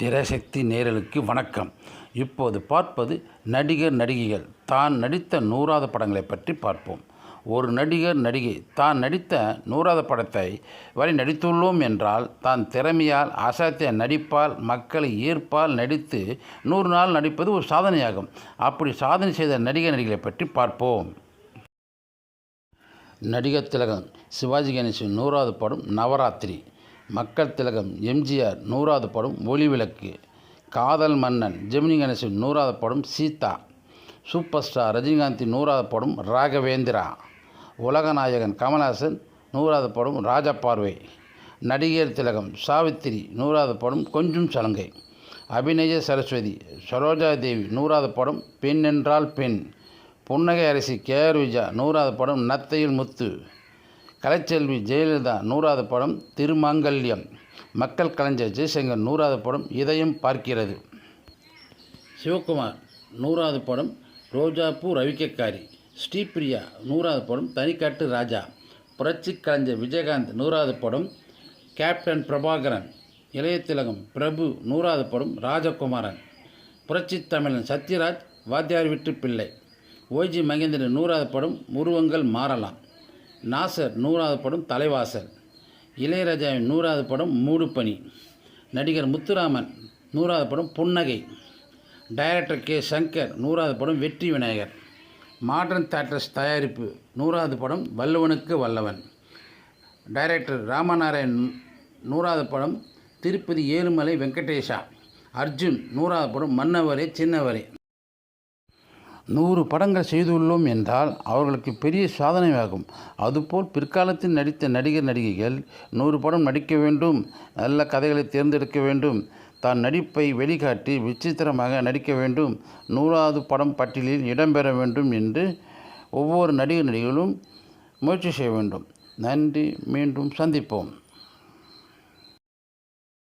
திரைசக்தி நேரலுக்கு வணக்கம். இப்போது பார்ப்பது நடிகர் நடிகைகள். தான் நடித்த நூறாவது படங்களை பற்றி பார்ப்போம். ஒரு நடிகர் நடிகை தான் நடித்த நூறாவது படத்தை வரை நடித்துள்ளோம் என்றால் தான் திறமையால் அசாத்திய நடிப்பால் மக்களை ஈர்ப்பால் நடித்து நூறு நாள் நடிப்பது ஒரு சாதனையாகும். அப்படி சாதனை செய்த நடிகர் நடிகைகளை பற்றி பார்ப்போம். நடிகர் திலகம் சிவாஜி கணேசன் நூறாவது படம் நவராத்திரி. மக்கள் திலகம் எம்ஜிஆர் நூறாவது படம் ஒளிவிளக்கு காதல் மன்னன் ஜெமினி கணேசன் நூறாவது படம் சீதா சூப்பர் ஸ்டார் ரஜினிகாந்தின் நூறாவது படம் ராகவேந்திரா உலகநாயகன் கமல்ஹாசன் நூறாவது படம் ராஜபார்வை நடிகர் திலகம் சாவித்திரி நூறாவது படம் கொஞ்சம் சலங்கை அபிநய சரஸ்வதி சரோஜா தேவி நூறாவது படம் பெண் என்றால் பெண் புன்னகை அரசி கே ஆர் விஜா நூறாவது படம் நத்தையில் முத்து கலைச்செல்வி ஜெயலலிதா நூறாவது படம் திருமாங்கல்யம். மக்கள் கலைஞர் ஜெய்சங்கர் நூறாவது படம் இதயம் பார்க்கிறது. சிவகுமார் நூறாவது படம் ரோஜாப்பூ ரவிக்கக்காரி. ஸ்ரீபிரியா நூறாவது படம் தனிக்காட்டு ராஜா. புரட்சி கலைஞர் விஜயகாந்த் நூறாவது படம் கேப்டன் பிரபாகரன். இளையத்திலகம் பிரபு நூறாவது படம் ராஜகுமாரன். புரட்சி தமிழன் சத்யராஜ் வாத்தியார் விட்டு பிள்ளை ஓஜி மகேந்திரன் நூறாவது படம் உருவங்கள் மாறலாம். நாசர் நூறாவது படம் தலைவாசல். இளையராஜாவின் நூறாவது படம் மூடுப்பணி நடிகர் முத்துராமன் நூறாவது படம் புன்னகை. Director K. சங்கர் நூறாவது படம் வெற்றி விநாயகர். மாடர்ன் தேட்டர்ஸ் தயாரிப்பு நூறாவது படம் வல்லவனுக்கு வல்லவன். டைரக்டர் ராமநாராயண் நூறாவது படம் திருப்பதி ஏழுமலை வெங்கடேஷா அர்ஜுன் நூறாவது படம் மன்னவரே சின்னவரே. நூறு படங்கள் செய்துள்ளோம் என்றால் அவர்களுக்கு பெரிய சாதனையாகும். அதுபோல் பிற்காலத்தில் நடித்த நடிகர் நடிகைகள் நூறு படம் நடிக்க வேண்டும் நல்ல கதைகளை தேர்ந்தெடுக்க வேண்டும் தான் நடிப்பை வெளிக்காட்டி விசித்திரமாக நடிக்க வேண்டும் நூறாவது படம் பட்டியலில் இடம்பெற வேண்டும் என்று ஒவ்வொரு நடிகர் நடிகர்களும் முயற்சி செய்ய வேண்டும். நன்றி. மீண்டும் சந்திப்போம்.